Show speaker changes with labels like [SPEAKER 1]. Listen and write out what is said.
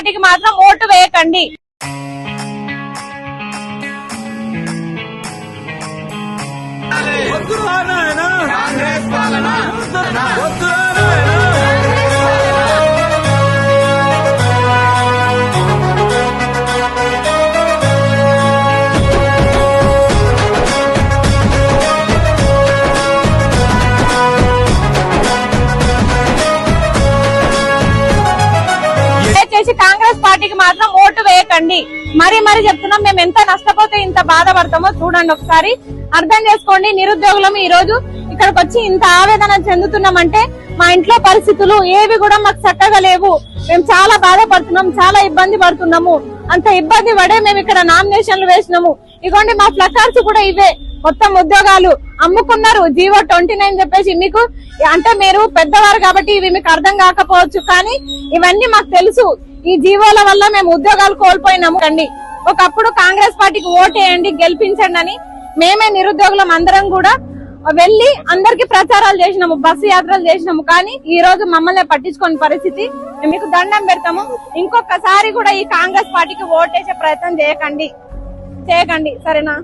[SPEAKER 1] పార్టీకి మాత్రం ఓటు వేయకండి.
[SPEAKER 2] కాంగ్రెస్ పాలన.
[SPEAKER 1] దయచేసి కాంగ్రెస్ పార్టీకి మాత్రం ఓటు వేయకండి. మరి మరి చెప్తున్నాం మేము ఎంత నష్టపోతే ఇంత బాధపడతామో చూడండి ఒకసారి. అర్థం చేసుకోండి నిరుద్యోగులం ఈ రోజు ఇక్కడికి వచ్చి ఇంత ఆవేదన చెందుతున్నామంటే మా ఇంట్లో పరిస్థితులు ఏవి కూడా మాకు చక్కగా లేవు. మేము చాలా బాధపడుతున్నాం చాలా ఇబ్బంది పడుతున్నాము. అంత ఇబ్బంది పడే మేము ఇక్కడ నామినేషన్లు వేసినాము. ఇగోండి మా ప్లకార్డ్స్ కూడా ఇవే. మొత్తం ఉద్యోగాలు అమ్ముకున్నారు. జీవో ట్వంటీ నైన్ చెప్పేసి మీకు అంటే మీరు పెద్దవారు కాబట్టి ఇవి మీకు అర్థం కాకపోవచ్చు కానీ ఇవన్నీ మాకు తెలుసు. ఈ జీవోల వల్ల మేము ఉద్యోగాలు కోల్పోయినాము. అండి ఒకప్పుడు కాంగ్రెస్ పార్టీకి ఓటేయండి గెలిపించండి అని మేమే నిరుద్యోగులం అందరం కూడా వెళ్ళి అందరికి ప్రచారాలు చేసినాము బస్సు యాత్రలు చేసినాము. కానీ ఈ రోజు మమ్మల్ని పట్టించుకోని పరిస్థితి. మీకు దండం పెడతాము. ఇంకొకసారి కూడా ఈ కాంగ్రెస్ పార్టీకి ఓటేసే ప్రయత్నం చేయకండి. చేయకండి. సరేనా?